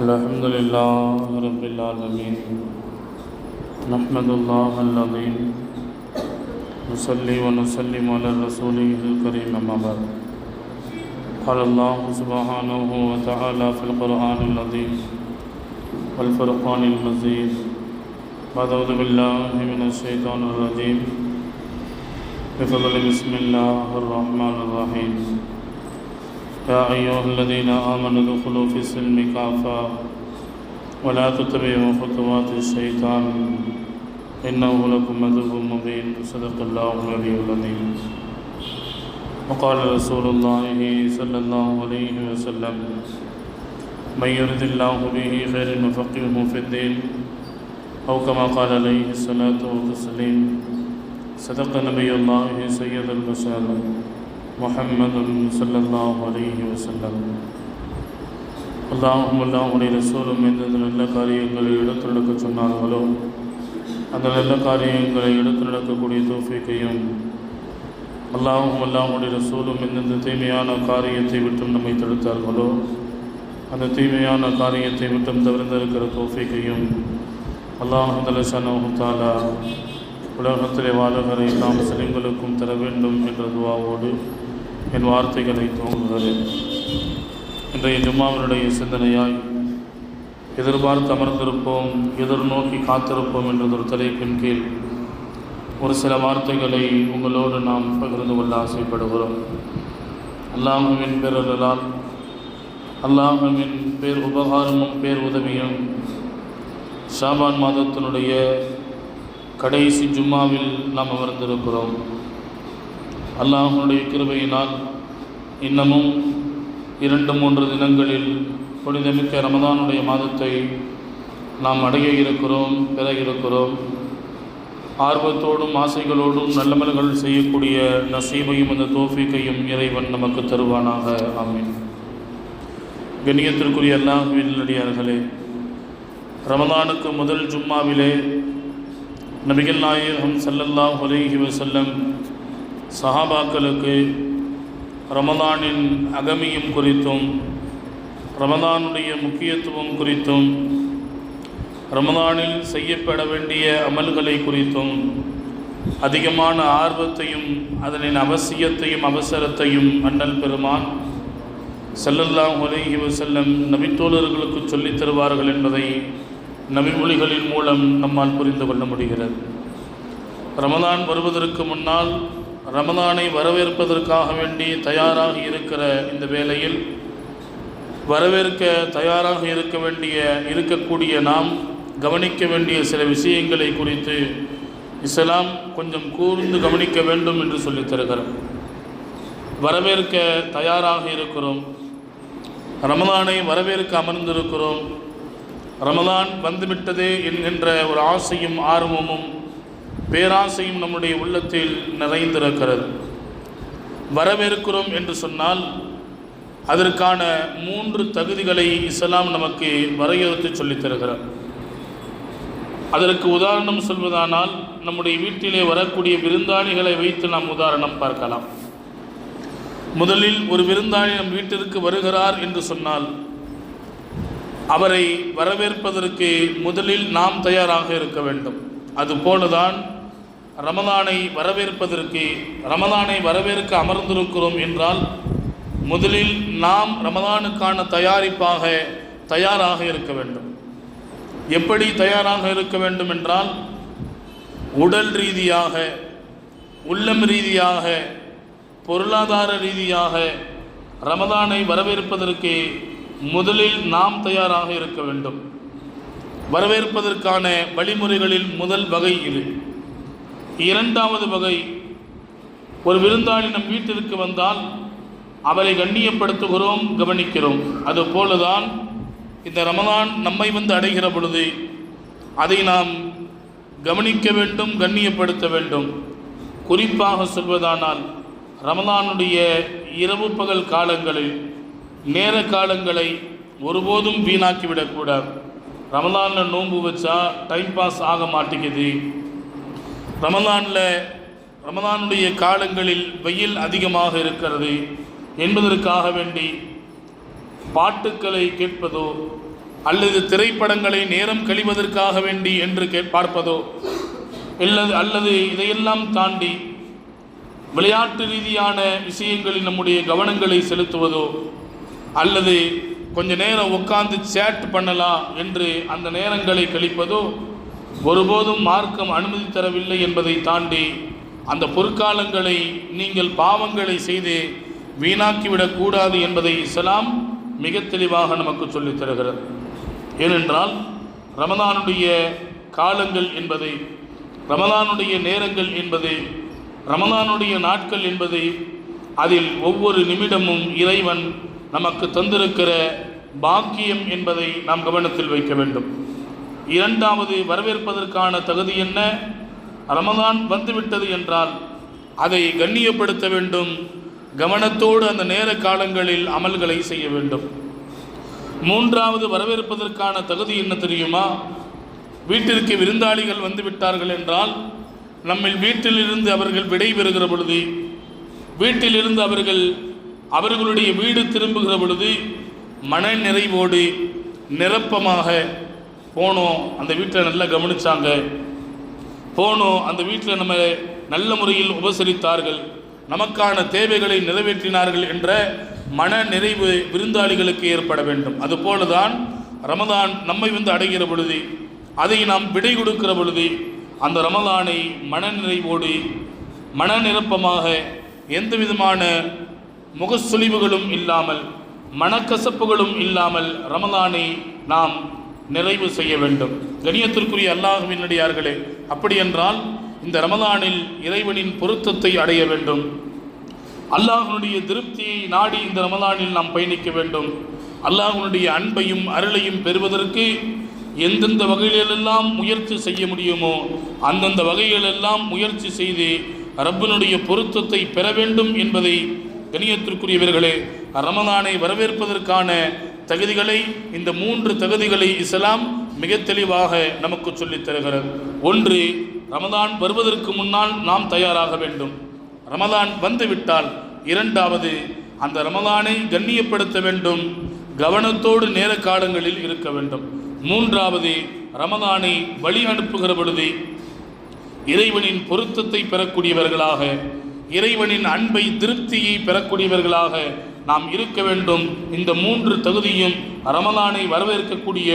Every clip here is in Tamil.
الحمد لله رب العالمين نحمد الله العظيم نصلي ونسلم على رسوله الكريم أما بعد۔ قال الله سبحانه وتعالى في القرآن العظيم والفرقان المزيد بعد أعوذ بالله من الشيطان الرجيم بفضل بسم الله الرحمن الرحيم يا أيها الذين آمنوا ادخلوا في السلم كافة ولا تتبعوا خطوات الشيطان. إنه لكم عدو مبين. صدق الله العلي العظيم. وقال رسول الله صلى الله عليه وسلم من يرد الله به خير يفقهه في الدين. أو كما قال عليه الصلاة والتسليم صدق نبي الله سيد البشر. محمد صلى الله عليه وسلم அல்லாஹும் அல்லாஹுடைய ரசூலும் எந்தெந்த நல்ல காரியங்களை எடுத்து நடக்க சொன்னார்களோ அந்த நல்ல காரியங்களை எடுத்து நடக்கக்கூடிய தோஃபிக்கையும் அல்லாஹும் அல்லாஹுடைய ரசூலும் எந்தெந்த தீமையான காரியத்தை விட்டும் நம்மை தடுத்தார்களோ அந்த தீமையான காரியத்தை விட்டும் தவிர்ந்திருக்கிற தோஃபிக்கையும் அல்லாஹு தலசனு தாலா உலகத்திலே வாழுகிற எல்லா முஸ்லிம்களுக்கும் தர வேண்டும் என்ற துவாவோடு என் வார்த்தைகளை துவங்குகிறேன் இன்றைய ஜும்மாவினுடைய சிந்தனையாய் எதிர்பார்த்து அமர்ந்திருப்போம் எதிர்நோக்கி காத்திருப்போம் என்றதொரு தலைப்பின் கீழ் ஒரு சில வார்த்தைகளை உங்களோடு நாம் பகிர்ந்து கொள்ள ஆசைப்படுகிறோம். அல்லாஹுவின் பேரலால் அல்லாஹுவின் பேர் உபகாரமும் பேர் உதவியும் ஷாபான் மாதத்தினுடைய கடைசி ஜும்மாவில் நாம் அமர்ந்திருக்கிறோம். அல்லாஹனுடைய கிருபையினால் இன்னமும் இரண்டு மூன்று தினங்களில் புனிதமிக்க ரமதானுடைய மாதத்தை நாம் அடைய இருக்கிறோம் பெற இருக்கிறோம். ஆர்வத்தோடும் ஆசைகளோடும் நல்லமல்கள் செய்யக்கூடிய நசீபையும் அந்த தோஃபிக்கையும் இறைவன் நமக்கு தருவானாக. ஆமீன். கண்ணியத்திற்குரிய அல்லாஹுவின் நடிகார்களே ரமதானுக்கு முதல் ஜும்மாவிலே நபிகள் நாயகம் சல்லல்லாஹ் ஒலேஹி வசல்லம் சஹாபாக்களுக்கு ரமதானின் அகமியும் குறித்தும் ரமதானுடைய முக்கியத்துவம் குறித்தும் ரமதானில் செய்யப்பட வேண்டிய அமல்களை குறித்தும் அதிகமான ஆர்வத்தையும் அதனின் அவசியத்தையும் அவசரத்தையும் அண்ணல் பெருமான் செல்லல்லாம் உலகி செல்லம் நபித்தோழர்களுக்கு சொல்லித் தருவார்கள் என்பதை நபிமொழிகளின் மூலம் நம்மால் புரிந்து கொள்ள முடிகிறது. ரமதான் வருவதற்கு முன்னால் ரமதானை வரவேற்பதற்காக வேண்டி தயாராக இருக்கிற இந்த வேளையில் வரவேற்க தயாராக இருக்க வேண்டிய இருக்கக்கூடிய நாம் கவனிக்க வேண்டிய சில விஷயங்களை குறித்து இஸ்லாம் கொஞ்சம் கூர்ந்து கவனிக்க வேண்டும் என்று சொல்லித் தருகிறோம். வரவேற்க தயாராக இருக்கிறோம். ரமதானை வரவேற்க அமர்ந்திருக்கிறோம். ரமதான் வந்துவிட்டதே என்கின்ற ஒரு ஆசையும் ஆர்வமும் பேராசையும் நம்முடைய உள்ளத்தில் நிறைந்திருக்கிறது. வரவேற்கிறோம் என்று சொன்னால் அதற்கான மூன்று தகுதிகளை இஸ்லாம் நமக்கு வரையறுத்து சொல்லித் தருகிறார். அதற்கு உதாரணம் சொல்வதானால் நம்முடைய வீட்டிலே வரக்கூடிய விருந்தாளிகளை வைத்து நாம் உதாரணம் பார்க்கலாம். முதலில் ஒரு விருந்தாளி நம் வீட்டிற்கு வருகிறார் என்று சொன்னால் அவரை வரவேற்பதற்கு முதலில் நாம் தயாராக இருக்க வேண்டும். அதுபோலதான் ரமதானை வரவேற்பதற்கு ரமதானை வரவேற்க அமர்ந்திருக்கிறோம் என்றால் முதலில் நாம் ரமதானுக்கான தயாரிப்பாக தயாராக இருக்க வேண்டும். எப்படி தயாராக இருக்க வேண்டும் என்றால் உடல் ரீதியாக உள்ளம் ரீதியாக பொருளாதார ரீதியாக ரமதானை வரவேற்பதற்கு முதலில் நாம் தயாராக இருக்க வேண்டும். வரவேற்பதற்கான வழிமுறைகளில் முதல் வகை இது. இரண்டாவது வகை. ஒரு விருந்தாளி நம் வீட்டிற்கு வந்தால் அவரை கண்ணியப்படுத்துகிறோம் கவனிக்கிறோம். அதுபோலதான் இந்த ரமதான் நம்மை வந்து அடைகிற பொழுது அதை நாம் கவனிக்க வேண்டும் கண்ணியப்படுத்த வேண்டும். குறிப்பாக சொல்வதானால் ரமதானுடைய இரவு பகல் காலங்களில் நேர காலங்களை ஒருபோதும் வீணாக்கிவிடக்கூடாது. ரமதானில் நோன்பு வச்சா டைம் பாஸ் ஆக மாட்டேங்குது. ரமதானில் ரமதானுடைய காலங்களில் வெயில் அதிகமாக இருக்கிறது என்பதற்காக வேண்டி பாட்டுக்களை கேட்பதோ அல்லது திரைப்படங்களை நேரம் கழிவதற்காக வேண்டி என்று கே பார்ப்பதோ அல்லது அல்லது இதையெல்லாம் தாண்டி விளையாட்டு ரீதியான விஷயங்களில் நம்முடைய கவனங்களை செலுத்துவதோ அல்லது கொஞ்ச நேரம் உட்காந்து சேட் பண்ணலாம் என்று அந்த நேரங்களை கழிப்பதோ ஒருபோதும் மார்க்கம் அனுமதி தரவில்லை என்பதை தாண்டி அந்த பொற்காலங்களை நீங்கள் பாவங்களை செய்து வீணாக்கிவிடக் கூடாது என்பதை இஸ்லாம் மிக தெளிவாக நமக்கு சொல்லித் தருகிறது. ஏனென்றால் ரமதானுடைய காலங்கள் என்பதை ரமதானுடைய நேரங்கள் என்பது ரமதானுடைய நாட்கள் என்பது அதில் ஒவ்வொரு நிமிடமும் இறைவன் நமக்கு தந்திருக்கிற பாக்கியம் என்பதை நாம் கவனத்தில் வைக்க வேண்டும். இரண்டாவது வரவேற்பதற்கான தகுதி என்ன? ரமதான் வந்துவிட்டது என்றால் அதை கண்ணியப்படுத்த வேண்டும். கவனத்தோடு அந்த நேர காலங்களில் அமல்களை செய்ய வேண்டும். மூன்றாவது வரவேற்பதற்கான தகுதி என்ன தெரியுமா? வீட்டிற்கு விருந்தாளிகள் வந்து விட்டார்கள் என்றால் நம்மில் வீட்டிலிருந்து அவர்கள் விடைபெறுகிற பொழுது வீட்டிலிருந்து அவர்கள் அவர்களுடைய வீடு திரும்புகிற பொழுது மன நிறைவோடு நிரப்பமாக போனோம் அந்த வீட்டில் நல்லா கவனித்தாங்க போனோம் அந்த வீட்டில் நம்ம நல்ல முறையில் உபசரித்தார்கள். நமக்கான தேவைகளை நிறைவேற்றினார்கள் என்ற மன நிறைவு விருந்தாளிகளுக்கு ஏற்பட வேண்டும். அதுபோல தான் ரமதான் நம்மை வந்து அடைகிற பொழுது அதை நாம் விடை கொடுக்கிற பொழுது அந்த ரமதானை மனநிறைவோடு மன நிரப்பமாக எந்த விதமான முகசுளிவுகளும் இல்லாமல் மனக்கசப்புகளும் இல்லாமல் ரமதானை நாம் நிறைவு செய்ய வேண்டும். கணியத்திற்குரிய அல்லாஹுவினடியார்களே அப்படியென்றால் இந்த ரமதானில் இறைவனின் பொருத்தத்தை அடைய வேண்டும். அல்லாஹனுடைய திருப்தியை நாடி இந்த ரமதானில் நாம் பயணிக்க வேண்டும். அல்லாஹனுடைய அன்பையும் அருளையும் பெறுவதற்கு எந்தெந்த வகையிலெல்லாம் முயற்சி செய்ய முடியுமோ அந்தந்த வகையிலெல்லாம் முயற்சி செய்து ரப்பனுடைய பொருத்தத்தை பெற வேண்டும் என்பதை கணியத்திற்குரியவர்களே ரமதானை வரவேற்பதற்கான தகுதிகளை இந்த மூன்று தகுதிகளை இஸ்லாம் மிக தெளிவாக நமக்கு சொல்லித் தருகிறது. ஒன்று ரமதான் வருவதற்கு முன்னால் நாம் தயாராக வேண்டும். ரமதான் வந்துவிட்டால் இரண்டாவது அந்த ரமதானை கண்ணியப்படுத்த வேண்டும். கவனத்தோடு நேர காலங்களில் இருக்க வேண்டும். மூன்றாவது ரமதானை வழி அனுப்புகிற பொழுது இறைவனின் பொருத்தத்தை பெறக்கூடியவர்களாக இறைவனின் அன்பை திருப்தியை பெறக்கூடியவர்களாக நாம் இருக்க வேண்டும். இந்த மூன்று தகுதியும் ரமலானை வரவேற்கக்கூடிய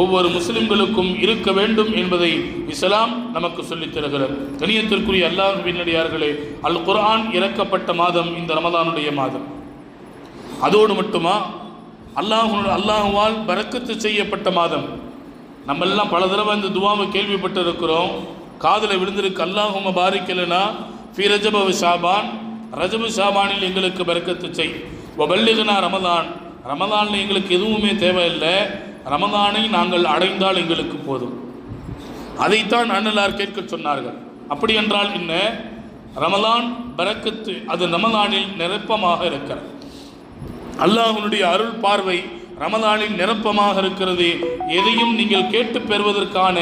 ஒவ்வொரு முஸ்லிம்களுக்கும் இருக்க வேண்டும் என்பதை இஸ்லாம் நமக்கு சொல்லித் தருகிறது. கணியத்திற்குரிய அல்லாஹ் பின்னடியார்களே அல் குர்ஆன் இறக்கப்பட்ட மாதம் இந்த ரமலானுடைய மாதம். அதோடு மட்டுமா அல்லாஹ் அல்லாஹுவால் பறக்கத்து செய்யப்பட்ட மாதம். நம்மெல்லாம் பல தடவை இந்த துவாவை கேள்விப்பட்டு இருக்கிறோம் காதில் விழுந்திருக்கு அல்லாஹும பாரிக்கலைன்னா ஃபி ரஜப ஷாபான் ரஜபு ஷாபானில் எங்களுக்கு பறக்கத்து செய். வபல்லிகனா ரமதான் ரமதானில் எங்களுக்கு எதுவுமே தேவையில்லை. ரமதானை நாங்கள் அடைந்தால் எங்களுக்கு போதும். அதைத்தான் அண்ணலார் கேட்க சொன்னார்கள். அப்படி என்றால் என்ன? ரமலான் பரக்கத்து அது ரமலானில் நிரப்பமாக இருக்கிறது. அல்லாஹனுடைய அருள் பார்வை ரமதானில் நிரப்பமாக இருக்கிறது. எதையும் நீங்கள் கேட்டு பெறுவதற்கான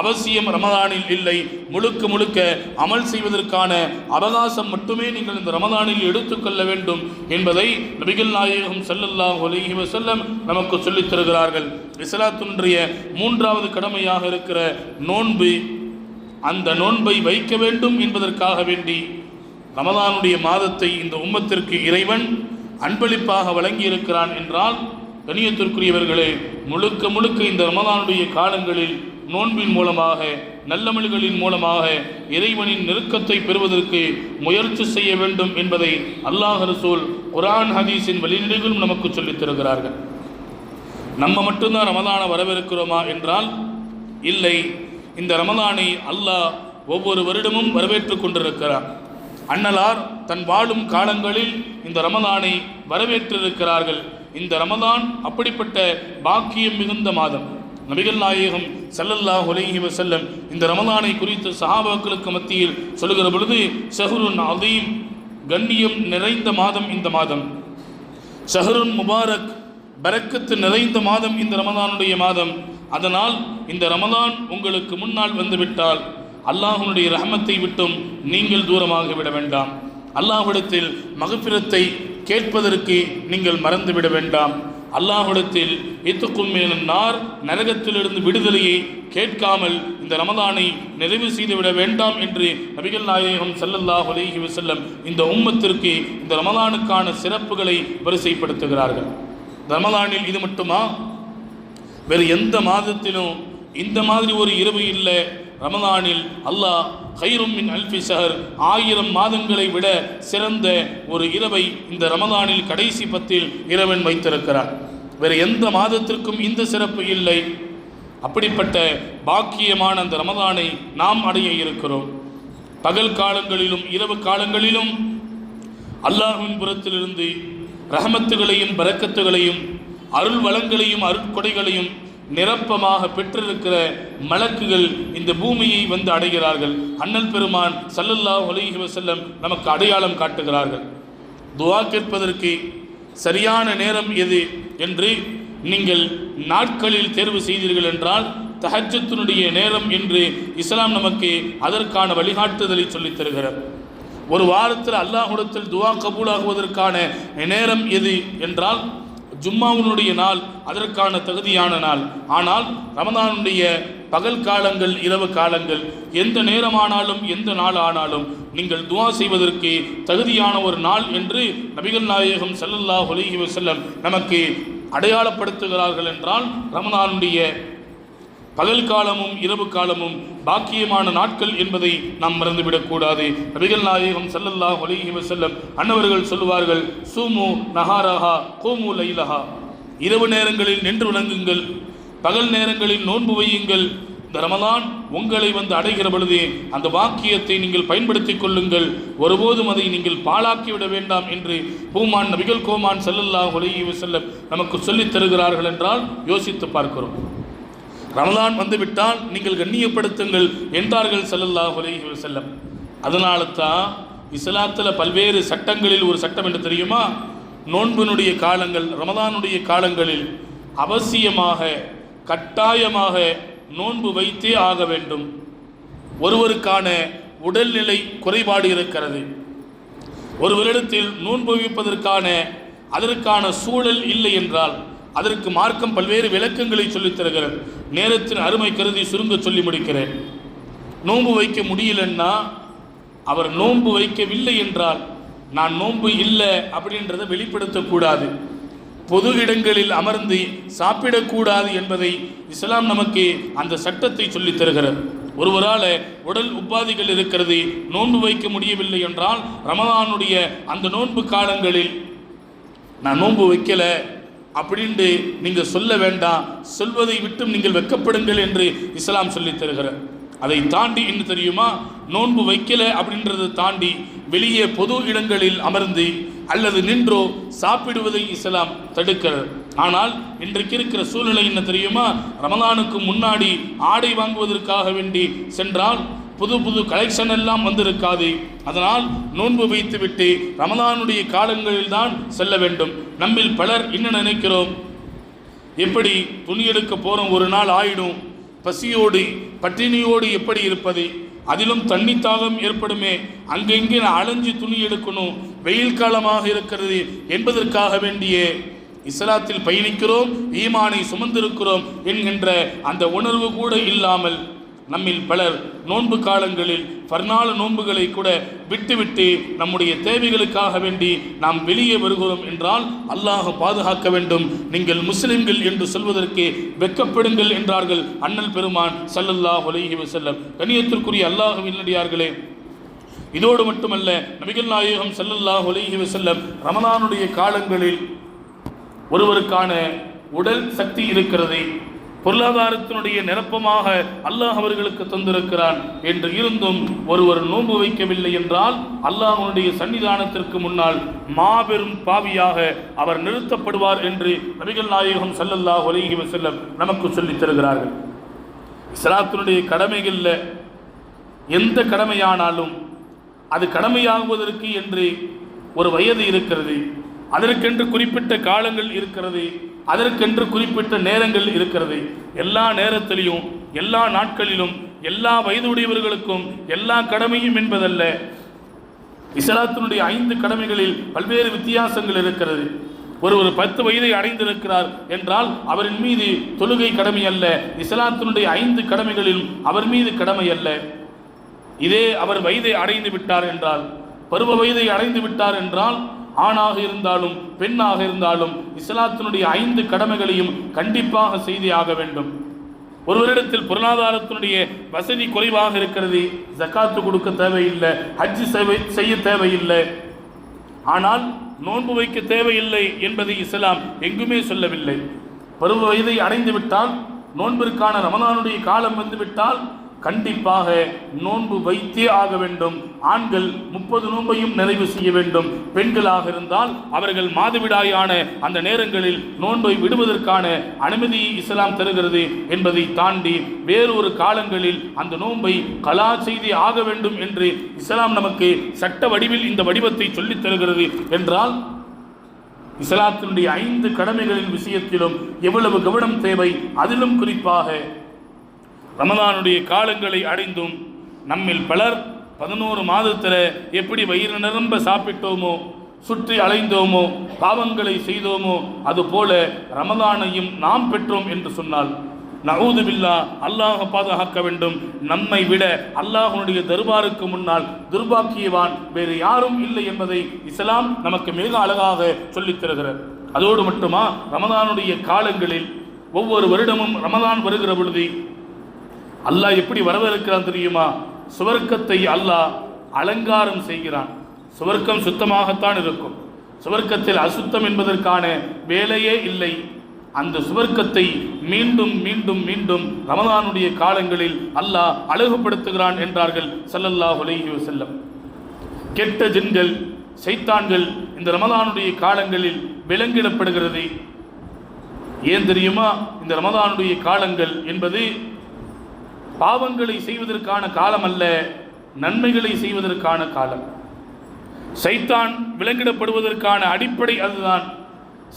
அவசியம் ரமதானில் இல்லை. முழுக்க முழுக்க அமல் செய்வதற்கான அவகாசம் மட்டுமே நீங்கள் இந்த ரமதானில் எடுத்துக்கொள்ள வேண்டும் என்பதை நபிகள் நாயகம் ஸல்லல்லாஹு ஒலிஹி வசல்லம் நமக்கு சொல்லித் தருகிறார்கள். இஸ்லாத்தினுடைய மூன்றாவது கடமையாக இருக்கிற நோன்பு அந்த நோன்பை வைக்க வேண்டும் என்பதற்காக வேண்டி ரமதானுடைய மாதத்தை இந்த உம்மத்திற்கு இறைவன் அன்பளிப்பாக வழங்கியிருக்கிறான் என்றால் கணியத்திற்குரியவர்களே முழுக்க முழுக்க இந்த ரமதானுடைய காலங்களில் நோன்பின் மூலமாக நல்லமல்களின் மூலமாக இறைவனின் நெருக்கத்தை பெறுவதற்கு முயற்சி செய்ய வேண்டும் என்பதை அல்லாஹ் ரசூல் குரான் ஹதீஸின் வழிநெடுகளும் நமக்கு சொல்லித் தருகிறார்கள். நம்ம மட்டும்தான் ரமதானை வரவேற்கிறோமா என்றால் இல்லை. இந்த ரமதானை அல்லாஹ் ஒவ்வொரு வருடமும் வரவேற்று கொண்டிருக்கிறார் அன்னலார் தன் வாழும் காலங்களில் இந்த ரமதானை வரவேற்றிருக்கிறார்கள். இந்த ரமதான் அப்படிப்பட்ட பாக்கியம் மிகுந்த மாதம். நபிகள் நாயகம் ஸல்லல்லாஹு உலகி செல்லம் இந்த ரமதானை குறித்து சஹாபாக்களுக்கு மத்தியில் சொல்லுகிற பொழுது ஷஹ்ருன் அதீம் கண்ணியம் நிறைந்த மாதம் இந்த மாதம். ஷஹருன் முபாரக் பரக்கத்து நிறைந்த மாதம் இந்த ரமதானுடைய மாதம். அதனால் இந்த ரமதான் உங்களுக்கு முன்னால் வந்துவிட்டால் அல்லாஹனுடைய ரஹமத்தை விட்டும் நீங்கள் தூரமாக விட வேண்டாம். அல்லாஹ்விடத்தில் மகப்பிரத்தை கேட்பதற்கு நீங்கள் மறந்துவிட வேண்டாம். அல்லாஹிடத்தில் இத்துக்கும் நார் நரகத்திலிருந்து விடுதலையை கேட்காமல் இந்த ரமதானை நிறைவு செய்துவிட வேண்டாம் என்று நபிகள் நாயகம் சல்லல்லாஹ் அலைஹி வசல்லம் இந்த உம்மத்திற்கு இந்த ரமதானுக்கான சிறப்புகளை வரிசைப்படுத்துகிறார்கள். ரமதானில் இது மட்டுமா? வேறு எந்த மாதத்திலும் இந்த மாதிரி ஒரு இரவு இல்லை. ரமதானில் அல்லாஹ் ஹைரும் மின் அல்பி ஷஹர் ஆயிரம் மாதங்களை விட சிறந்த ஒரு இரவை இந்த ரமதானில் கடைசி பத்தில் இரவன் வைத்திருக்கிறார். வேறு எந்த மாதத்திற்கும் இந்த சிறப்பு இல்லை. அப்படிப்பட்ட பாக்கியமான அந்த ரமதானை நாம் அடைய இருக்கிறோம். பகல் காலங்களிலும் இரவு காலங்களிலும் அல்லாஹின் புறத்திலிருந்து ரஹமத்துகளையும் பரக்கத்துகளையும் அருள் வளங்களையும் அருட்கொடைகளையும் நிரப்பமாக பெற்றிருக்கிற மலக்குகள் இந்த பூமியை வந்து அடைகிறார்கள். அண்ணல் பெருமான் சல்லல்லா அலைஹி வசல்லம் நமக்கு அடையாளம் காட்டுகிறார்கள். துவா கேட்பதற்கு சரியான நேரம் எது என்று நீங்கள் நாட்களில் தேர்வு செய்தீர்கள் என்றால் தஹஜத்தினுடைய நேரம் என்று இஸ்லாம் நமக்கு அதற்கான வழிகாட்டுதலை சொல்லித் தருகிறார் ஒரு வாரத்தில் அல்லாஹுடத்தில் துவா கபூலாகுவதற்கான நேரம் எது என்றால் ஜும்மாவுனுடைய நாள் அதற்கான தகுதியான நாள். ஆனால் ரமதானுடைய பகல் காலங்கள் இரவு காலங்கள் எந்த நேரமானாலும் எந்த நாள் ஆனாலும் நீங்கள் துவா செய்வதற்கு தகுதியான ஒரு நாள் என்று நபிகள் நாயகம் சல்லல்லாஹ் ஒலிஹி வசல்லம் நமக்கு அடையாளப்படுத்துகிறார்கள் என்றால் ரமதானுடைய பகல் காலமும் இரவு காலமும் பாக்கியமான நாட்கள் என்பதை நாம் மறந்துவிடக்கூடாது நபிகள் நாயகம் சல்லல்லா ஒலிஹி வசல்லம் அன்னவர்கள் சொல்லுவார்கள் சூமு நஹாரஹா கோமு லைலஹா. இரவு நேரங்களில் நின்று விளங்குங்கள் பகல் நேரங்களில் நோன்பு வையுங்கள். இந்த ரமதான் உங்களை வந்து அடைகிற பொழுது அந்த வாக்கியத்தை நீங்கள் பயன்படுத்திக் கொள்ளுங்கள். ஒருபோதும் அதை நீங்கள் பாழாக்கி விட வேண்டாம் என்று பூமான் நபிகள் கோமான் செல்லல்லா ஒலிஹி வசல்லம் நமக்கு சொல்லித் தருகிறார்கள் என்றால் யோசித்து பார்க்கிறோம். ரமலான் வந்துவிட்டால் நீங்கள் கண்ணியப்படுத்துங்கள் என்றார்கள் செல்லல்லா உலகி செல்லம் அதனால தான் இஸ்லாத்தில் பல்வேறு சட்டங்களில் ஒரு சட்டம் என்று தெரியுமா? நோன்பினுடைய காலங்கள் ரமதானுடைய காலங்களில் அவசியமாக கட்டாயமாக நோன்பு வைத்தே ஆக வேண்டும். ஒருவருக்கான உடல்நிலை குறைபாடு இருக்கிறது. ஒரு வருடத்தில் நோன்பு வைப்பதற்கான அதற்கான சூழல் இல்லை என்றால் அதற்கு மார்க்கம் பல்வேறு விளக்கங்களை சொல்லித் தருகிறது. நேரத்தின் அருமை கருதி சுருங்க சொல்லி முடிக்கிறேன். நோன்பு வைக்க முடியலன்னா அவர் நோன்பு வைக்கவில்லை என்றால் நான் நோன்பு இல்லை அப்படின்றத வெளிப்படுத்தக்கூடாது பொது இடங்களில் அமர்ந்து சாப்பிடக்கூடாது என்பதை இஸ்லாம் நமக்கு அந்த சட்டத்தை சொல்லித் தருகிறது. ஒருவரால் உடல் உபாதிகள் இருக்கிறது நோன்பு வைக்க முடியவில்லை என்றால் ரமதானுடைய அந்த நோன்பு காலங்களில் நான் நோன்பு வைக்கலை அப்படின்ட்டு நீங்கள் சொல்ல வேண்டாம். சொல்வதை விட்டும் நீங்கள் வெக்கப்படுங்கள் என்று இஸ்லாம் சொல்லித் தருகிறார். அதை தாண்டி என்ன தெரியுமா? நோன்பு வைக்கல அப்படின்றத தாண்டி வெளியே பொது இடங்களில் அமர்ந்து அல்லது நின்றோ சாப்பிடுவதை இஸ்லாம் தடுக்கிறது. ஆனால் இன்றைக்கு இருக்கிற சூழ்நிலை என்ன தெரியுமா? ரமலானுக்கு முன்னாடி ஆடை வாங்குவதற்காக வேண்டி சென்றால் புது புது கலெக்ஷன் எல்லாம் வந்திருக்காது. அதனால் நோன்பு வைத்துவிட்டு ரமதானுடைய காலங்களில் தான் செல்ல வேண்டும். நம்மில் பலர் என்ன நினைக்கிறோம்? எப்படி துணி எடுக்க போகிறோம் ஒரு நாள் ஆயிடும். பசியோடு பட்டினியோடு எப்படி இருப்பது? அதிலும் தண்ணி தாகம் ஏற்படுமே. அங்கெங்கே நான் அலைஞ்சு துணி எடுக்கணும்? வெயில் காலமாக இருக்கிறது என்பதற்காக வேண்டிய. இஸ்லாத்தில் பயணிக்கிறோம் ஈமானை சுமந்திருக்கிறோம் என்கின்ற அந்த உணர்வு கூட இல்லாமல். நம்மில் பலர் நோன்பு காலங்களில் பர்நாள நோன்புகளை கூட விட்டுவிட்டு நம்முடைய தேவைகளுக்காக வேண்டி நாம் வெளியே வருகிறோம் என்றால் அல்லாஹ் பாதுகாக்க வேண்டும். நீங்கள் முஸ்லிம்கள் என்று சொல்வதற்கு வெட்கப்படுங்கள் என்றார்கள் அண்ணல் பெருமான் சல்லல்லாஹ் அலைஹி செல்லம் கணியத்திற்குரிய அல்லாஹ்வின் இதோடு மட்டுமல்ல நபிகள் நாயகம் செல்லல்லாஹ் அலைஹி வஸல்லம் ரமலானுடைய காலங்களில் ஒருவருக்கான உடல் சக்தி இருக்கிறது பொருளாதாரத்தினுடைய நிரப்பமாக அல்லாஹ் அவர்களுக்கு தந்திருக்கிறான் என்று இருந்தும் ஒருவர் நோன்பு வைக்கவில்லை என்றால் அல்லாஹனுடைய சன்னிதானத்திற்கு முன்னால் மாபெரும் பாவியாக அவர் நிறுத்தப்படுவார் என்று நபிகள் நாயகம் சல்லல்லா ஒலகி செல்லம் நமக்கு சொல்லித் தருகிறார்கள். இஸ்லாத்தினுடைய கடமைகளில் எந்த கடமையானாலும் அது கடமையாகுவதற்கு என்று ஒரு வயது இருக்கிறது. அதற்கென்று குறிப்பிட்ட காலங்கள் இருக்கிறது. அதற்கென்று குறிப்பிட்ட நேரங்கள் இருக்கிறது. எல்லா நேரத்திலையும் எல்லா நாட்களிலும் எல்லா வயதுடையவர்களுக்கும் எல்லா கடமையும் என்பதல்ல. இஸ்லாத்தினுடைய ஐந்து கடமைகளில் பல்வேறு வித்தியாசங்கள் இருக்கிறது. ஒரு ஒரு பத்து வயதை அடைந்திருக்கிறார் என்றால் அவரின் மீது தொழுகை கடமை அல்ல. இஸ்லாத்தினுடைய ஐந்து கடமைகளிலும் அவர் மீது கடமை அல்ல. இதே அவர் வயதை அடைந்து விட்டார் என்றால் பருவ வயதை அடைந்து விட்டார் என்றால் ஆணாக இருந்தாலும் பெண்ணாக இருந்தாலும் இஸ்லாத்தினுடைய ஐந்து கடமைகளையும் கண்டிப்பாக செய்தே ஆக வேண்டும். ஒருவரிடத்தில் பொருளாதாரத்தினுடைய வசதி குறைவாக இருக்கிறது ஜக்காத்து கொடுக்க தேவையில்லை ஹஜ் சேவை செய்ய தேவையில்லை. ஆனால் நோன்பு வைக்க தேவையில்லை என்பதை இஸ்லாம் எங்குமே சொல்லவில்லை. பருவ வயதை அடைந்து விட்டால் நோன்பிற்கான ரமணானுடைய காலம் வந்துவிட்டால் கண்டிப்பாக நோன்பு வைத்தே ஆக வேண்டும். ஆண்கள் முப்பது நோன்பையும் நிறைவு செய்ய வேண்டும். பெண்களாக இருந்தால் அவர்கள் மாதவிடாயான அந்த நேரங்களில் நோன்பை விடுவதற்கான அனுமதியை இஸ்லாம் தருகிறது என்பதை தாண்டி வேறொரு காலங்களில் அந்த நோன்பை கலா செய்தி ஆக வேண்டும் என்று இஸ்லாம் நமக்கு சட்ட வடிவில் இந்த வடிவத்தை சொல்லித் தருகிறது என்றால் இஸ்லாத்தினுடைய ஐந்து கடமைகளின் விஷயத்திலும் எவ்வளவு கவனம் தேவை? அதிலும் குறிப்பாக ரமதானுடைய காலங்களை அடைந்தும் நம்மில் பலர் பதினோரு மாதத்தில் எப்படி வயிறு நிரம்ப சாப்பிட்டோமோ சுற்றி அலைந்தோமோ பாவங்களை செய்தோமோ அதுபோல ரமதானையும் நாம் பெற்றோம் என்று சொன்னால் நகூது பில்லா பாதுகாக்க வேண்டும். நம்மை விட அல்லாஹனுடைய தர்பாருக்கு முன்னால் துர்பாக்கியவான் வேறு யாரும் இல்லை என்பதை இஸ்லாம் நமக்கு மிக அழகாக சொல்லித் தருகிறார் அதோடு மட்டுமா ரமதானுடைய காலங்களில் ஒவ்வொரு வருடமும் ரமதான் வருகிற பொழுது அல்லாஹ் எப்படி வரவேற்கிறான் தெரியுமா? சுவர்க்கத்தை அல்லாஹ் அலங்காரம் செய்கிறான். சுவர்க்கம் சுத்தமாகத்தான் இருக்கும். சுவர்க்கத்தில் அசுத்தம் என்பதற்கான வேலையே இல்லை. அந்த சுவர்க்கத்தை மீண்டும் மீண்டும் மீண்டும் ரமதானுடைய காலங்களில் அல்லாஹ் அழகுபடுத்துகிறான் என்றார்கள் ஸல்லல்லாஹு உலகி செல்லம் கெட்ட ஜின்கள் சைத்தான்கள் இந்த ரமதானுடைய காலங்களில் விலங்கிடப்படுகிறது. ஏன் தெரியுமா? இந்த ரமதானுடைய காலங்கள் என்பது பாவங்களை செய்வதற்கான காலம் அல்ல நன்மைகளை செய்வதற்கான காலம். சைத்தான் விலங்கிடப்படுவதற்கான அடிப்படை அதுதான்.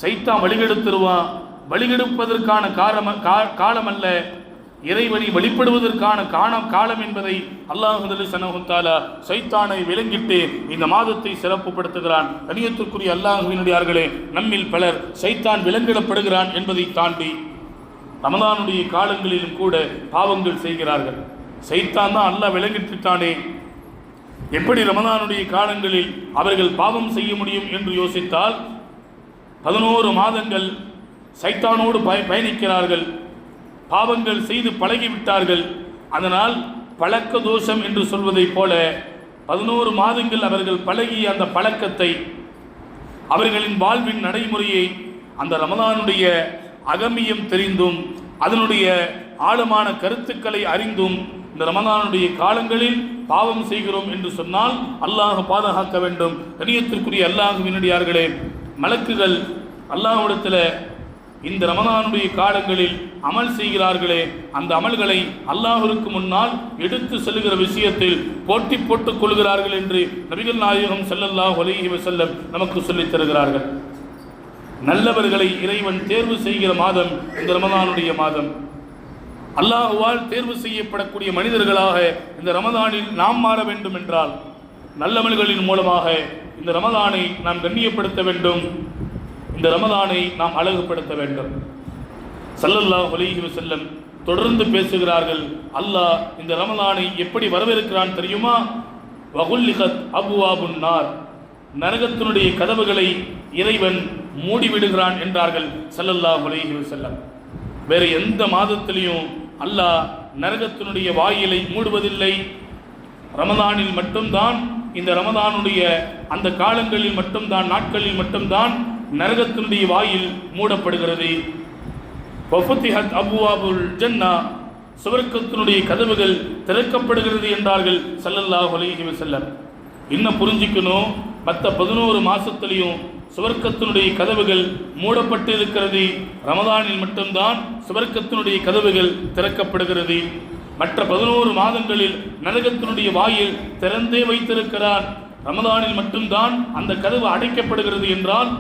சைத்தான் வழிகெடுத்துருவான் வழிகெடுப்பதற்கான காலம் கா- காலம் அல்ல இறைவழி வழிபடுவதற்கான காணம் காலம் என்பதை அல்லாஹலி சனகுத்தாலா சைத்தானை விலங்கிட்டு இந்த மாதத்தை சிறப்புப்படுத்துகிறான் கணியத்திற்குரிய அல்லாஹுவினுடையார்களே நம்மில் பலர் சைத்தான் விலங்கிடப்படுகிறான் என்பதை தாண்டி ரமதானுடைய காலங்களிலும் கூட பாவங்கள் செய்கிறார்கள். சைத்தான் தான் அல்லாஹ் விலங்கிட்டுட்டானே எப்படி ரமதானுடைய காலங்களில் அவர்கள் பாவம் செய்ய முடியும் என்று யோசித்தால் பதினோரு மாதங்கள் சைத்தானோடு பய பயணிக்கிறார்கள். பாவங்கள் செய்து பழகிவிட்டார்கள். அதனால் பழக்க தோஷம் என்று சொல்வதைப் போல பதினோரு மாதங்கள் அவர்கள் பழகிய அந்த பழக்கத்தை அவர்களின் வாழ்வின் நடைமுறையை அந்த ரமதானுடைய அகமியம் தெரிந்தும் அதனுடைய ஆழமான கருத்துக்களை அறிந்தும் இந்த ரமதானுடைய காலங்களில் பாவம் செய்கிறோம் என்று சொன்னால் அல்லாஹ் பாதுகாக்க வேண்டும். கணியத்திற்குரிய அல்லாஹுவினடியார்களே மலக்குகள் அல்லாஹ்விடத்தில் இந்த ரமதானுடைய காலங்களில் அமல் செய்கிறார்களே அந்த அமல்களை அல்லாஹிற்கு முன்னால் எடுத்து செல்கிற விஷயத்தில் போட்டி போட்டுக் கொள்கிறார்கள் என்று நபிகள் நாயகம் செல்லல்லாஹ் அலைஹி வசல்லம் நமக்கு சொல்லித் தருகிறார்கள். நல்லவர்களை இறைவன் தேர்வு செய்கிற மாதம் இந்த ரமதானுடைய மாதம். அல்லாஹுவால் தேர்வு செய்யப்படக்கூடிய மனிதர்களாக இந்த ரமதானில் நாம் மாற வேண்டும் என்றால் நல்லமல்களின் மூலமாக இந்த ரமதானை நாம் கண்ணியப்படுத்த வேண்டும். இந்த ரமதானை நாம் அழகுபடுத்த வேண்டும். ஸல்லல்லாஹு அலைஹி செல்லம் தொடர்ந்து பேசுகிறார்கள் அல்லாஹ் இந்த ரமதானை எப்படி வரவேற்கிறான் தெரியுமா? வகுல்லிகத் அபுவாபுன் நார். நரகத்தினுடைய கதவுகளை இறைவன் மூடிவிடுகிறான் என்றார்கள் சல்லல்லா உலகி செல்லம் வேறு எந்த மாதத்திலையும் அல்லாஹ் நரகத்தினுடைய வாயிலை மூடுவதில்லை. ரமதானில் மட்டும்தான் இந்த ரமதானுடைய அந்த காலங்களில் மட்டும்தான் நாட்களில் மட்டும்தான் நரகத்தினுடைய வாயில் மூடப்படுகிறது. வஃபத்திஹத் அபுவாபுல் ஜன்னா சுவர்க்கத்தினுடைய கதவுகள் திறக்கப்படுகிறது என்றார்கள் சல்லல்லாஹ் உலகி செல்லம் இன்னும் புரிஞ்சுக்கணும் மற்ற பதினோரு மாசத்துலையும் சுவர்க்கத்தினுடைய கதவுகள் மூடப்பட்டு இருக்கிறது ரமதானில் மட்டும்தான் சுவர்க்கத்தினுடைய கதவுகள் திறக்கப்படுகிறது. மற்ற பதினோரு மாதங்களில் நரகத்தினுடைய வாயில் திறந்தே வைத்திருக்கிறார். ரமதானில் மட்டும்தான் அந்த கதவு அடைக்கப்படுகிறது என்றால்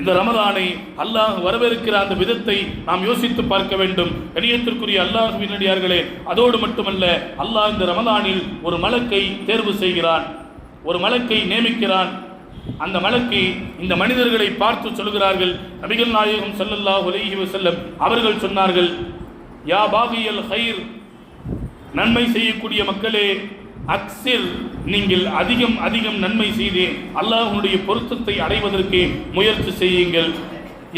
இந்த ரமதானை அல்லாஹ் வரவேற்கிற அந்த விதத்தை நாம் யோசித்து பார்க்க வேண்டும். கணியத்திற்குரிய அல்லாஹுவினடியார்களே அதோடு மட்டுமல்ல அல்லாஹ் இந்த ரமதானில் ஒரு மலக்கை தேர்வு செய்கிறான். ஒரு மலக்கை நியமிக்கிறான். அந்த மலக்கு இந்த மனிதர்களை பார்த்து சொல்கிறார்கள். நபிகள் நாயகம் ஸல்லல்லாஹு உலகி வஸல்லம் அவர்கள் சொன்னார்கள் யா பாகியல் ஹைர் நன்மை செய்யக்கூடிய மக்களே அக்சில் நீங்கள் அதிகம் அதிகம் நன்மை செய்து அல்லாஹனுடைய பொருத்தத்தை அடைவதற்கு முயற்சி செய்யுங்கள்.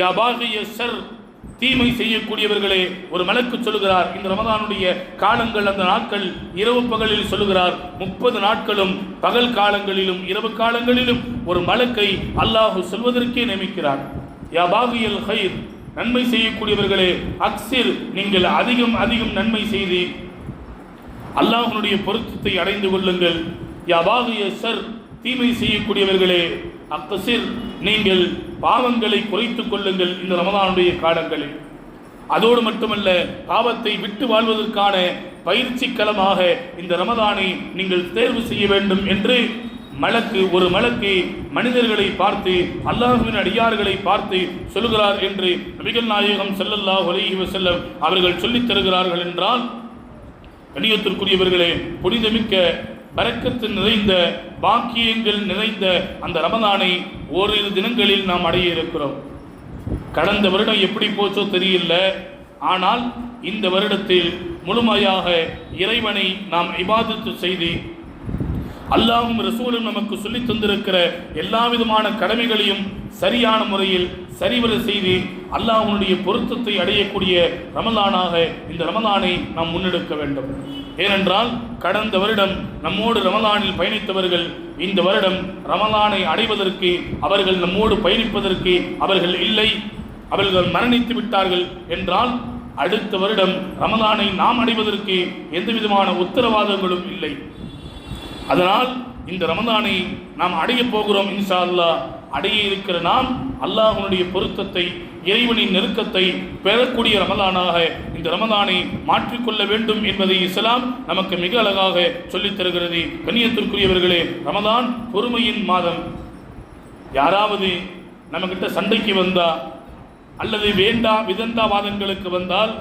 யா பாகிய சர் தீமை செய்யக்கூடியவர்களே ஒரு மலக்கு சொல்லுகிறார். இந்த ரமதானுடைய காலங்கள் அந்த நாட்கள் இரவு பகலில் சொல்லுகிறார். முப்பது நாட்களும் பகல் காலங்களிலும் இரவு காலங்களிலும் ஒரு மலக்கை அல்லாஹு சொல்வதற்கே நியமிக்கிறார். யா பாகியல் ஹைர் நன்மை செய்யக்கூடியவர்களே அக்சில் நீங்கள் அதிகம் அதிகம் நன்மை செய்து அல்லாஹனுடைய பொருத்தத்தை அடைந்து கொள்ளுங்கள். யபாகிய சர் தீமை செய்யக்கூடியவர்களே அக்கசிர் நீங்கள் பாவங்களை குறைத்துக் கொள்ளுங்கள் இந்த ரமதானுடைய காலங்களில். அதோடு மட்டுமல்ல பாவத்தை விட்டு வாழ்வதற்கான பயிற்சி களமாக இந்த ரமதானை நீங்கள் தேர்வு செய்ய வேண்டும் என்று மலக்கு ஒரு மலக்கு மனிதர்களை பார்த்து அல்லாஹுவின் அடியார்களை பார்த்து சொல்லுகிறார் என்று நபிகள் நாயகம் ஸல்லல்லாஹு ஒலகி செல்லம் அவர்கள் சொல்லித் தருகிறார்கள் என்றால் கணியத்திற்குரியவர்களே புனிதமிக்க பரக்கத்து நிறைந்த பாக்கியங்கள் நிறைந்த அந்த ரமதானை ஓரிரு தினங்களில் நாம் அடைய இருக்கிறோம். கடந்த வருடம் எப்படி போச்சோ தெரியல. ஆனால் இந்த வருடத்தில் முழுமையாக இறைவனை நாம் இபாதத்து செய்து அல்லாஹும் ரசூலும் நமக்கு சொல்லித் தந்திருக்கிற எல்லா விதமான கடமைகளையும் சரியான முறையில் சரிவர செய்து அல்லாஹனுடைய பொருத்தத்தை அடையக்கூடிய ரமலானாக இந்த ரமலானை நாம் முன்னெடுக்க வேண்டும். ஏனென்றால் கடந்த வருடம் நம்மோடு ரமலானில் பயணித்தவர்கள் இந்த வருடம் ரமலானை அடைவதற்கு அவர்கள் நம்மோடு பயணிப்பதற்கு அவர்கள் இல்லை அவர்கள் மரணித்து விட்டார்கள் என்றால் அடுத்த வருடம் ரமலானை நாம் அடைவதற்கு எந்த விதமான உத்தரவாதங்களும் இல்லை. அதனால் இந்த ரமதானை நாம் அடைய போகிறோம் இன்ஷா அல்லாஹ். அடைய இருக்கிற நாம் அல்லாஹனுடைய பொருத்தத்தை இறைவனின் நெருக்கத்தை பெறக்கூடிய ரமலானாக இந்த ரமதானை மாற்றிக்கொள்ள வேண்டும் என்பதை இஸ்லாம் நமக்கு மிக அழகாக சொல்லித் தருகிறது. கண்ணியத்திற்குரியவர்களே ரமதான் பொறுமையின் மாதம். யாராவது நம்மக்கிட்ட சண்டைக்கு வந்தா அல்லது வேண்டா விதந்தா வாதங்களுக்கு வந்தால்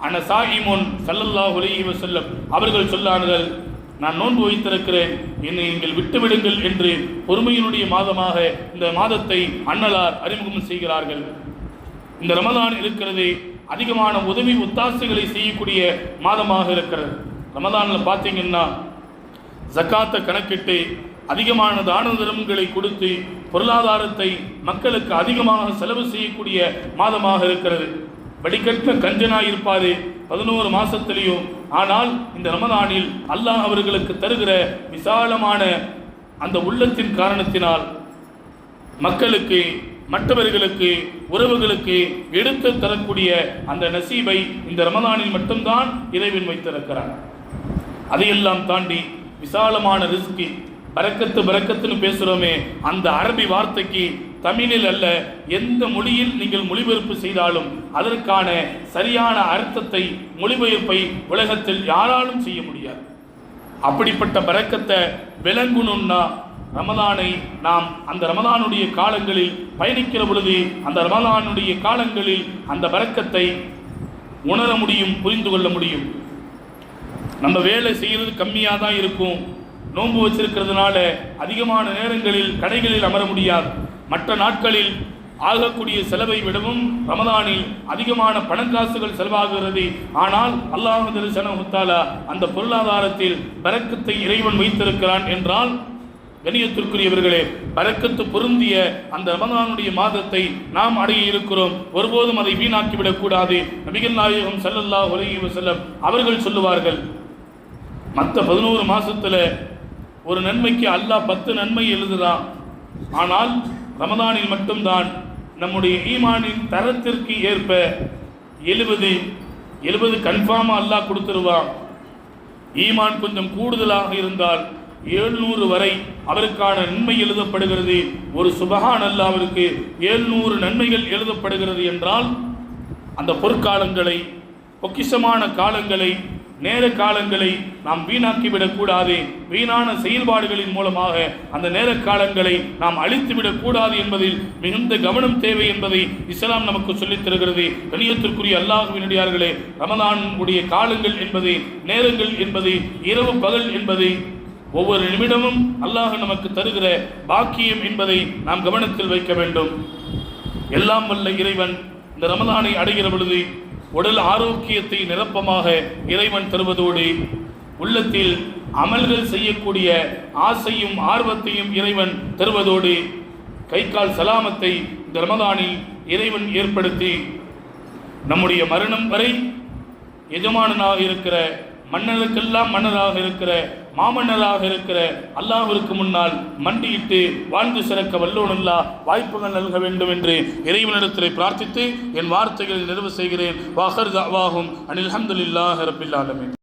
அன சாஹிமோன் சல்லல்லாஹ் உலகி வஸல்லம் அவர்கள் சொன்னார்கள் நான் நோன்பு வைத்திருக்கிறேன். என்னை நீங்கள் விட்டுவிடுங்கள் என்று பொறுமையினுடைய மாதமாக இந்த மாதத்தை அன்னலார் அறிமுகம் செய்கிறார்கள். இந்த ரமதான் இருக்கிறது அதிகமான உதவி ஒத்தாசைகளை செய்யக்கூடிய மாதமாக இருக்கிறது. ரமதானில் பார்த்தீங்கன்னா ஜக்காத்தை கணக்கிட்டு அதிகமான தான தர்மங்களை கொடுத்து பொருளாதாரத்தை மக்களுக்கு அதிகமாக செலவு செய்யக்கூடிய மாதமாக இருக்கிறது. வடிகட்ட கஞ்சனாய் இருப்பாரு பதினோரு மாசத்திலையும் ஆனால் இந்த ரமதானில் அல்லாஹ் அவர்களுக்கு தருகிற விசாலமான அந்த உள்ளத்தின் காரணத்தினால் மக்களுக்கு மற்றவர்களுக்கு உறவுகளுக்கு எடுத்து தரக்கூடிய அந்த நசீபை இந்த ரமதானில் மட்டும்தான் இறைவன் வைத்திருக்கிறார் அதையெல்லாம் தாண்டி விசாலமான ரிஸ்கி பறக்கத்து பறக்கத்துன்னு பேசுகிறோமே அந்த அரபி வார்த்தைக்கு தமிழில் அல்ல எந்த மொழியில் நீங்கள் மொழிபெயர்ப்பு செய்தாலும் அதற்கான சரியான அர்த்தத்தை மொழிபெயர்ப்பை உலகத்தில் யாராலும் செய்ய முடியாது. அப்படிப்பட்ட பறக்கத்தை விளங்கணும்னா ரமதானை நாம் அந்த ரமதானுடைய காலங்களில் பயணிக்கிற பொழுது அந்த ரமதானுடைய காலங்களில் அந்த பறக்கத்தை உணர முடியும் புரிந்து கொள்ள முடியும். நம்ம வேலை செய்கிறது கம்மியாக தான் இருக்கும். நோன்பு வச்சிருக்கிறதுனால அதிகமான நேரங்களில் கடைகளில் அமர முடியாது. மற்ற நாட்களில் ஆகக்கூடிய செலவை விடவும் ரமதானில் அதிகமான பணக்காசுகள் செலவாகிறது. ஆனால் அல்லாஹ் தரிசனமுத்தாலா அந்த பொருளாதாரத்தில் பறக்கத்தை இறைவன் வைத்திருக்கிறான் என்றால் கணியத்திற்குரியவர்களே பறக்கத்து பொருந்திய அந்த ரமதானுடைய மாதத்தை நாம் அடைய இருக்கிறோம். ஒருபோதும் அதை வீணாக்கிவிடக் கூடாது. நபிகள் நாயகம் சல்லல்லா உலகி வஸல்லம் அவர்கள் சொல்லுவார்கள் மற்ற பதினோரு மாசத்துல ஒரு நன்மைக்கு அல்லாஹ் பத்து நன்மை எழுதுதான் ஆனால் ரமதானில் மட்டும்தான் நம்முடைய ஈமானின் தரத்திற்கு ஏற்ப எழுபது எழுபது கன்ஃபார்மாக அல்லாஹ் கொடுத்துருவான். ஈமான் கொஞ்சம் கூடுதலாக இருந்தால் ஏழ்நூறு வரை அவருக்கான நன்மை எழுதப்படுகிறது. ஒரு சுபகான் அல்ல அவருக்கு ஏழ்நூறு நன்மைகள் எழுதப்படுகிறது என்றால் அந்த பொற்காலங்களை பொக்கிஷமான காலங்களை நேர காலங்களை நாம் வீணாக்கிவிடக்கூடாது. வீணான செயல்பாடுகளின் மூலமாக அந்த நேர காலங்களை நாம் அழித்துவிடக்கூடாது என்பதில் மிகுந்த கவனம் தேவை என்பதை இஸ்லாம் நமக்கு சொல்லித் தருகிறது. கணியத்திற்குரிய அல்லாஹுவினடியார்களே ரமதானுடைய காலங்கள் என்பது நேரங்கள் என்பது இரவு பகல் என்பது ஒவ்வொரு நிமிடமும் அல்லாஹ் நமக்கு தருகிற பாக்கியம் என்பதை நாம் கவனத்தில் வைக்க வேண்டும். எல்லாம் வல்ல இறைவன் இந்த ரமதானை அடைகிற பொழுது உடல் ஆரோக்கியத்தை நிரப்பமாக இறைவன் தருவதோடு உள்ளத்தில் அமல்கள் செய்யக்கூடிய ஆசையும் ஆர்வத்தையும் இறைவன் தருவதோடு கை கால் சலாமத்தை இந்த ரமலானில் இறைவன் ஏற்படுத்தி. நம்முடைய மரணம் வரை எஜமானனாக இருக்கிற மன்னருக்கெல்லாம் மன்னராக இருக்கிற மாமன்னராக இருக்கிற அல்லாஹ்விற்கு முன்னால் மண்டியிட்டு வாழ்ந்து சிறக்க வல்லோனல்லா வாய்ப்புகள் நல்க வேண்டும் என்று இறைவனிடத்தில் பிரார்த்தித்து என் வார்த்தைகளை நிறைவு செய்கிறேன். வாஹர் தாவாகும் அனில் அஹமதுல்லாஹ் ரபில்லாலமின்